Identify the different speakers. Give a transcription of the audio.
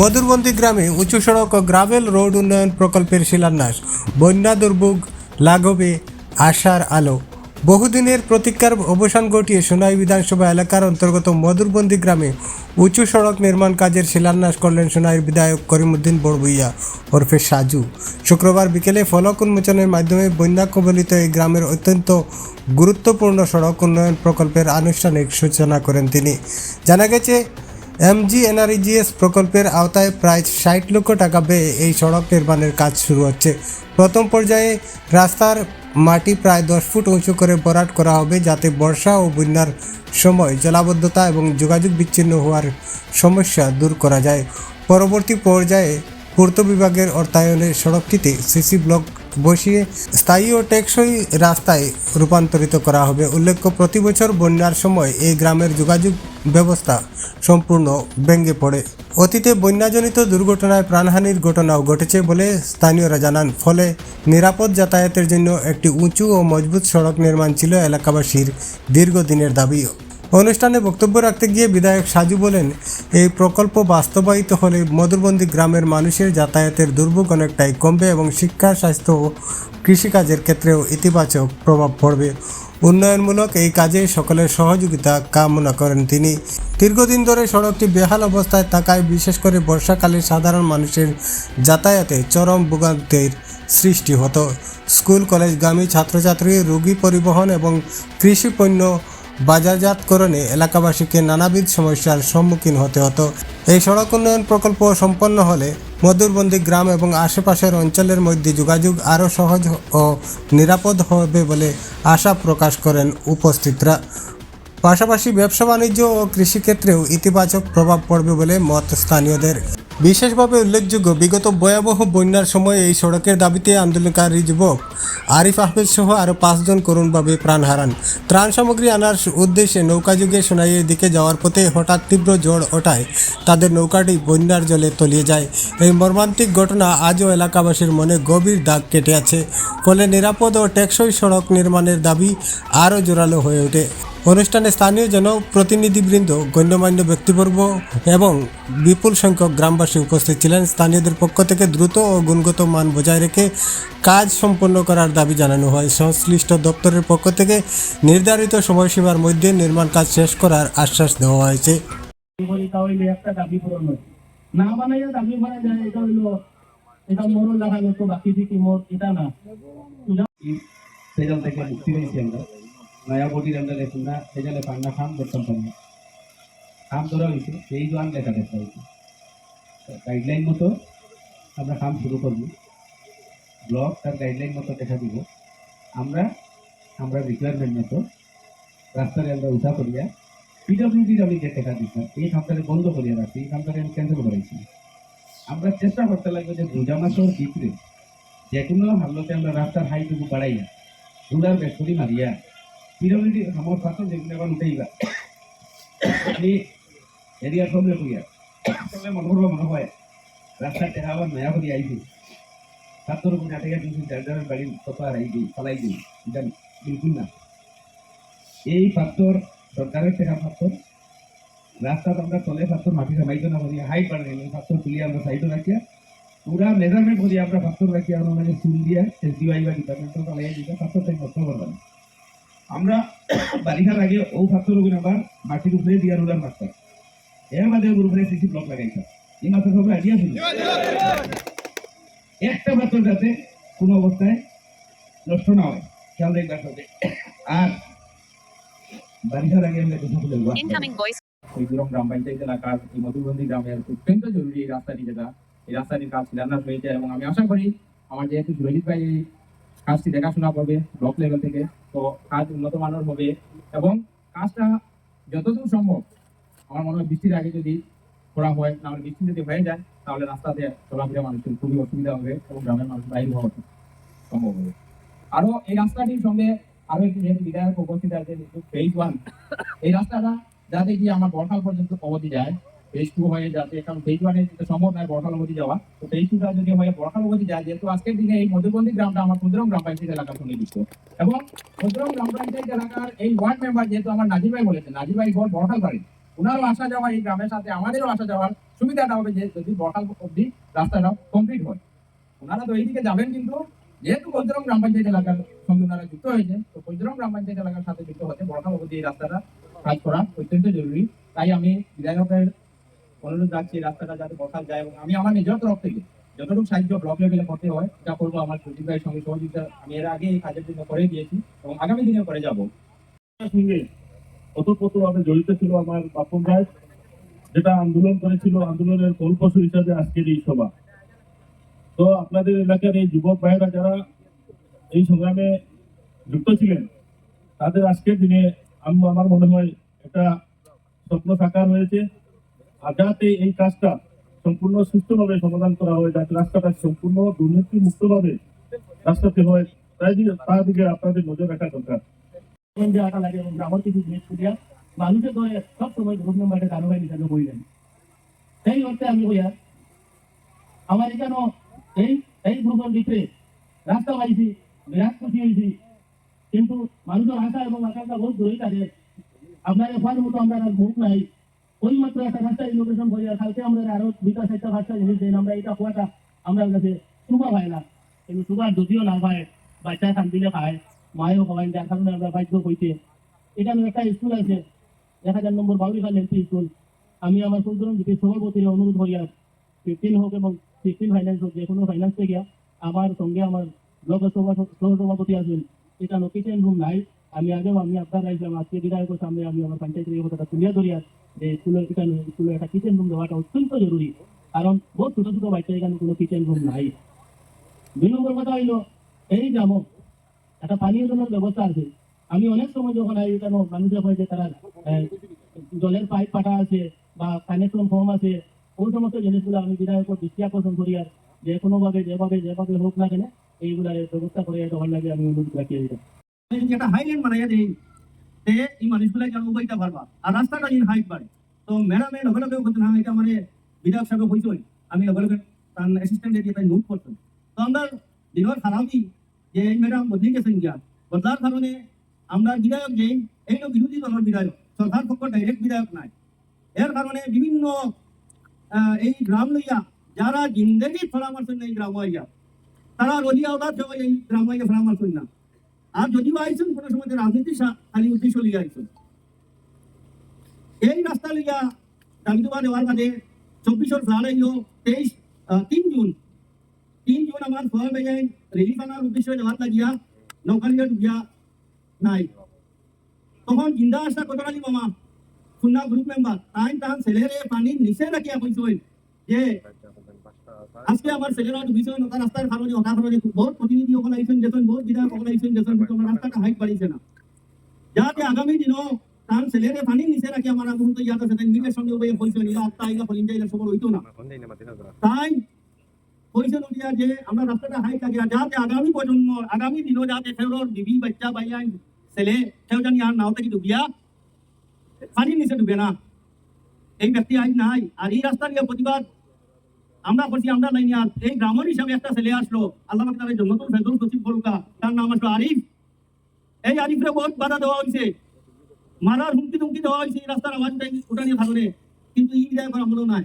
Speaker 1: মধুরবন্দি গ্রামে উঁচু সড়ক ও গ্রাভেল রোড উন্নয়ন প্রকল্পের শিলান্যাস। বন্যা দুর্ভোগ লাঘবে আশার আলো। বহুদিনের প্রতীক্ষার অবসান ঘটিয়ে সোনাই বিধানসভা এলাকার অন্তর্গত মধুরবন্দি গ্রামে উঁচু সড়ক নির্মাণ কাজের শিলান্যাস করলেন সোনাইয়ের বিধায়ক করিমুদ্দিন বড়বুইয়া ওরফে সাজু। শুক্রবার বিকেলে ফলক উন্মোচনের মাধ্যমে বন্যা কবলিত এই গ্রামের অত্যন্ত গুরুত্বপূর্ণ সড়ক উন্নয়ন প্রকল্পের আনুষ্ঠানিক সূচনা করেন তিনি। জানা গেছে এমজি এনআরইজিএস প্রকল্পের আওতায় প্রায় ষাট লক্ষ টাকা ব্যয়ে এই সড়ক নির্মাণের কাজ শুরু হচ্ছে। প্রথম পর্যায়ে রাস্তার মাটি প্রায় দশ ফুট উঁচু করে ভরাট করা হবে যাতে বর্ষা ও বন্যার সময় জলাবদ্ধতা এবং যোগাযোগ বিচ্ছিন্ন হওয়ার সমস্যা দূর করা যায়। পরবর্তী পর্যায়ে পূর্ত বিভাগের অর্থায়নে সড়কটিতে সিসি ব্লক বসিয়ে স্থায়ী ও টেকসই রাস্তায় রূপান্তরিত করা হবে। উল্লেখ্য, প্রতি বছর বন্যার সময় এই গ্রামের যোগাযোগ ব্যবস্থা সম্পূর্ণ ভেঙে পড়ে। অতীতে বন্যাজনিত দুর্ঘটনায় প্রাণহানির ঘটনাও ঘটেছে বলে স্থানীয়রা জানান। ফলে নিরাপদ যাতায়াতের জন্য একটি উঁচু ও মজবুত সড়ক নির্মাণ ছিল এলাকাবাসীর দীর্ঘদিনের দাবি অনুষ্ঠানে বক্তব্য রাখতে গিয়ে বিধায়ক সাজু বলেন, এই প্রকল্প বাস্তবায়িত হলে মধুরবন্দি গ্রামের মানুষের যাতায়াতের দুর্ভোগ অনেকটাই কমবে এবং শিক্ষা, স্বাস্থ্য ও কৃষিকাজের ক্ষেত্রেও ইতিবাচক প্রভাব পড়বে। উন্নয়নমূলক এই কাজে সকলের সহযোগিতা কামনা করেন তিনি। দীর্ঘদিন ধরে সড়কটি বেহাল অবস্থায় থাকায়, বিশেষ করে বর্ষাকালে সাধারণ মানুষের যাতায়াতে চরম ভোগান্তির সৃষ্টি হতো। স্কুল, কলেজগামী ছাত্রছাত্রী, রোগী পরিবহন এবং কৃষি পণ্য বাজারজাতকরণে এলাকাবাসীকে নানাবিধ সমস্যার সম্মুখীন হতে হতো। এই সড়ক উন্নয়ন প্রকল্প সম্পন্ন হলে মধুরবন্দি গ্রাম এবং আশেপাশের অঞ্চলের মধ্যে যোগাযোগ আরও সহজ ও নিরাপদ হবে বলে আশা প্রকাশ করেন উপস্থিতরা। পাশাপাশি ব্যবসা বাণিজ্য ও কৃষিক্ষেত্রেও ইতিবাচক প্রভাব পড়বে বলে মত স্থানীয়দের। বিশেষভাবে উল্লেখযোগ্য, বিগত ভয়াবহ বন্যার সময় এই সড়কের দাবিতে আন্দোলনকারী যুবক আরিফ আহমেদ সহ আরও পাঁচজন করুণভাবে প্রাণ হারান। ত্রাণ সামগ্রী আনার উদ্দেশ্যে নৌকাযুগে সোনাইয়ের দিকে যাওয়ার পথে হঠাৎ তীব্র ঝড় ওঠায় তাদের নৌকাটি বন্যার জলে তলিয়ে যায়। এই মর্মান্তিক ঘটনা আজও এলাকাবাসীর মনে গভীর দাগ কেটে আছে। ফলে নিরাপদ ও টেকসই সড়ক নির্মাণের দাবি আরও জোরালো হয়ে ওঠে। অনুষ্ঠানে স্থানীয় জনপ্রতিনিধিবৃন্দ গণ্যমান্য ব্যক্তিবর্গ এবং বিপুল সংখ্যক গ্রামবাসী উপস্থিত ছিলেন। স্থানীয়দের পক্ষ থেকে দ্রুত ও গুণগত মান বজায় রেখে কাজ সম্পন্ন করার দাবি জানানো হয়। সংশ্লিষ্ট দপ্তরের পক্ষ থেকে নির্ধারিত সময়সীমার মধ্যে নির্মাণ কাজ শেষ করার আশ্বাস দেওয়া হয়েছে।
Speaker 2: বলি তাহলে একটা দাবি পূরণ হয়। না বানাইয়া দাবি করা যায় এটা হইল এটা মরণ লাগানো তো বাকি দিকে মোর এটা না।
Speaker 3: সেজাল থেকে মুক্তি পেয়েছি আমরা। নয়া লেখুন না সেজালে পান্না খাম করতাম পারি খাম ধরা হয়েছে সেই জোয়ান লেখা দেখা হয়েছে। গাইডলাইন মতো আমরা কাম শুরু করব। ব্লক তার গাইডলাইন মতো দেখা দিব। আমরা আমরা রিকোয়ারমেন্ট মতো রাস্তায় আমরা উঠা করিয়া পিডব্লিউডির আমি যে টাকা দিতাম। এই কামটাকে বন্ধ করিয়া রাখছি, এই কামটাকে আমি ক্যান্সেল করাইছি আমরা চেষ্টা করতে লাগবে যে রোজা মাসের ভিতরে যে কোনো হামলতে আমরা রাস্তার হাইটুকু বাড়াইয়া রুলার ব্যাকরি মারিয়া যেগুলো এখন উঠেইবা আমি এরিয়া সবলে করিয়া সবলে মনে করব মনে হয় রাস্তার টেকা আবার নয়া করি আইছি। ছাত্র কোটা থেকে কিন্তু যার বাড়ির কত আর আই দিই ফলাই দিই, এটা বিলকুল না। এই পাত্তর, সরকারের টাকা পাত্তর রাস্তা আমরা তলে পাত্তর মাটি সামাইতো না করিয়া হাই পাড়ে পাত্তর তুলিয়া আমরা সাইডে রাখিয়া পুরা মেজারমেন্ট করি আমরা পাথর রাখি আমরা মানে চুল দিয়া এসডিওয়াই বা ডিপার্টমেন্টাল পালাই দিতে থেকে নষ্ট করবেন আমরা বারিখার আগে ও পাথর ওগুলো আবার মাটির উপরে দিয়া রুলার মারতাম এর বাদে ওর উপরে সিসি ব্লক লাগাইতাম এই মাথা সবাই আইডিয়া ছিল একটা পাথর যাতে কোনো অবস্থায় নষ্ট না হয় খেয়াল রাখবার হবে আর বারিখার আগে আমরা কথা বলে.
Speaker 4: ওইগুরম গ্রাম পঞ্চায়েত এলাকার এই মধুবন্দি গ্রামের অত্যন্ত জরুরি এই রাস্তাটি যেটা এই রাস্তাটির কাজ শিলান্যাস হয়েছে এবং আমি আশা করি আমার যেহেতু সুরজিৎ ভাই কাজটি দেখাশোনা করবে ব্লক লেভেল থেকে। তো কাজ উন্নত মানের হবে এবং কাজটা যতদূর সম্ভব, আমার মনে হয় বৃষ্টির আগে যদি করা হয়, তাহলে বৃষ্টি যদি হয়ে যায়, তাহলে রাস্তাতে চলাফেরা মানুষের খুবই অসুবিধা হবে এবং গ্রামের মানুষ বাইরে হওয়া সম্ভব হবে। আরও এই রাস্তাটির সঙ্গে আরও একটি যেহেতু বিধায়ক উপস্থিত আছে ফেজ ওয়ান এই রাস্তাটা যাতে গিয়ে আমার বরখাল পর্যন্ত অবধি যায় ফেজ হয়ে যাতে কারণ ফেজ ওয়ানে সম্ভব নয় অবধি যাওয়া, তো ফেজ টুটা যদি হয়ে বরখাল যায় যেহেতু আজকের দিনে এই মধ্যবন্দি গ্রামটা আমার ক্ষুদ্রম গ্রাম পঞ্চায়েত এলাকার সঙ্গে যুক্ত এবং ক্ষুদ্রম গ্রাম পঞ্চায়েত এলাকার এই ওয়ার্ড মেম্বার যেহেতু আমার নাজির ভাই বলেছে, নাজির ভাই ঘর বরখাল বাড়ি ওনারও আসা যাওয়া, এই গ্রামের সাথে আমাদেরও আসা যাওয়ার সুবিধাটা হবে যে যদি বকাল অব্দি রাস্তাটা কমপ্লিট হয়। ওনারা তো এইদিকে যাবেন কিন্তু, যেহেতু কৈতরম গ্রাম পঞ্চায়েত এলাকার সঙ্গে ওনারা যুক্ত হয়েছে, তো কৈতরম গ্রাম পঞ্চায়েত এলাকার সাথে যুক্ত হতে বড়খাল অবধি এই রাস্তাটা কাজ করা অত্যন্ত জরুরি। তাই আমি বিধায়কের রাখছি এই রাস্তাটা যাতে বসাল যায় এবং আমি আমার নিজের তরফ থেকে যতটুকু সাহায্য ব্লক লেভেলে করতে হয়, যা করব আমার সুজিত ভাইয়ের সঙ্গে সহযোগিতা। আমি এর আগে এই কাজের জন্য করে দিয়েছি এবং আগামী দিনে করে যাব।
Speaker 2: সঙ্গে ওতপ্রোতভাবে জড়িত ছিল আমার বাপন ভাই, যেটা আন্দোলন করেছিল, আন্দোলনের ফলপ্রসূ হিসাবে আজকের এই সভা। তো আপনাদের এলাকার এই যুবক ভাইয়েরা যারা এই সংগ্রামে যুক্ত ছিলেন, তাদের আজকের দিনে আমি আমার মনে হয় একটা স্বপ্ন সাকার হয়েছে। আর যাতে এই কাজটা সম্পূর্ণ সুষ্ঠুভাবে সমাধান করা হয়, যাতে রাস্তাটা সম্পূর্ণ দুর্নীতি মুক্তভাবে রাস্তাতে হয়, তাই তার দিকে আপনাদের নজর রাখা দরকার। লাগে এবং গ্রামের কিছু জিনিস করিয়া মানুষের ধরে সব সময় গ্রুপ নাম্বারটা ধারাবাহিক হিসাবে বইলেন সেই অর্থে আমি বইয়া আমার এখানে এই এই গ্রুপের ভিতরে রাস্তা পাইছি, বিরাট খুশি হয়েছি। কিন্তু মানুষের আশা এবং আকাঙ্ক্ষা বহুত দূরেই থাকে আপনার এফার মতো আমরা মুখ নাই। ওই মাত্র একটা রাস্তা ইনোভেশন কালকে আরও দুইটা, চারটা রাস্তা জিনিস আমরা এটা হওয়াটা আমরা কাছে না, কিন্তু যদিও না পায় বাচ্চা যার কারণে আমরা বাধ্য হইতে। এখানে একটা স্কুল আছে এক হাজার নম্বর বাউরিখাল এলপি স্কুল। আমি আমার কুলতরণ অনুরোধ করিয়া ফিফটিন হোক এবং সিক্সটিন ফাইন্যান্স হোক, যে কোনো ফাইন্যান্স থেকে আমার সঙ্গে আমার ব্লক সভাপতি আছেন। এটা কিচেন রুম নাই। আমি আগেও আমি আপনার আজকে বিধায়কের সামনে আমি আমার পঞ্চায়েতের কথাটা তুলিয়া ধরিয়া যে স্কুলের এখানে স্কুলে একটা কিচেন রুম দেওয়াটা অত্যন্ত জরুরি। কারণ বহুত ছোট ছোট বাচ্চা এখানে কোনো কিচেন রুম নাই। দুই নম্বর কথা হইল, এই গ্রামও একটা পানীয় জলের ব্যবস্থা আছে। আমি অনেক সময় যখন আই এখানে মানুষের হয় যে তারা জলের পাইপ পাটা আছে বা কানেকশন ফর্ম আছে, ওই সমস্ত জিনিসগুলো আমি বিধায়ক দৃষ্টি আকর্ষণ করি আর যে কোনোভাবে, যেভাবে যেভাবে হোক না কেন, এইগুলার ব্যবস্থা করে দেওয়ার লাগে আমি অনুরোধ রাখি এটা
Speaker 5: হাইল্যান্ড বানাইয়া তে এই মানুষগুলা যেন উবাইতে পারবা আর রাস্তাটা ইন হাইট বাড়ে। তো ম্যাডামে লগে বলতেন হ্যাঁ এটা মানে বিধায়ক সাহেব হইছই আমি লগে তার অ্যাসিস্ট্যান্ট দিয়ে তাই নোট করতাম তো আমরা দিনের খারাপই যে এই ম্যাডাম বদলি গেছেন গিয়া, বদলার কারণে আমরা বিধায়ক যে, এই বিরোধী দলের বিধায়ক, সরকার পক্ষ ডাইরেক্ট বিধায়ক নাই। এর কারণে বিভিন্ন এই গ্রাম লইয়া, যারা জিন্দেগি ফলামার জন্য এই গ্রাম হইয়া তারা রলিয়া ওদার এই গ্রাম হইয়া ফলামার জন্য আর যদিও আইছেন কোনো সময় রাজনীতি খালি উদ্দেশ্য লিগে আইছেন এই রাস্তা লিগা দাবিদুবা দেওয়ার বাদে চব্বিশের ফ্লাড আইলো তেইশ তিন জুন। তিন জুন আমার ফল বেজাই রিলিফ আনার উদ্দেশ্য দেওয়ার লাগিয়া নৌকালিয়া ডুবিয়া নাই। তখন জিন্দা আসা কতকালি মামা খুলনা গ্রুপ মেম্বার তাই তাহান ছেলেরে পানির নিচে রাখিয়া কইসই যে আজকে আমার ছেলেরা ডুবিছে নৌকা রাস্তার কারণে ওটা কারণে বহুত প্রতিনিধি ওখানে আইছেন যেতেন বহুত বিধায়ক ওখানে আইছেন যেতেন কিন্তু আমার রাস্তাটা হাইট বাড়িছে না। যাতে আগামী দিনও তার ছেলেরে পানি নিচে রাখি আমার মুহূর্তে ইয়াদ আছে মিলের সঙ্গে ওই হয়েছে ইলা আত্মা ইলা ফলিন যাইলে সবর হইতো না। তাই হয়েছে নদিয়া যে আমরা রাস্তাটা হাইট লাগে যাতে আগামী প্রজন্ম আগামী দিনও যাতে সেওর বিবি বাচ্চা বাইয়া ছেলে সেও জানি আর নাও থেকে ডুবিয়া পানির নিচে ডুবে না। এই ব্যক্তি আজ নাই আর এই রাস্তা নিয়ে প্রতিবাদ আমরা করছি আমরা লাইনি আর এই গ্রামের হিসাবে একটা ছেলে আসলো। আল্লাহ তার জন্মতুল ফেদুল সচিব বলুকা তার নাম আসলো আরিফ। এই আরিফরে বহুত বাধা দেওয়া হয়েছে। মারার হুমকি ধুমকি দেওয়া হয়েছে এই রাস্তার আওয়াজ উঠানির কারণে। কিন্তু এই করা হলো নাই।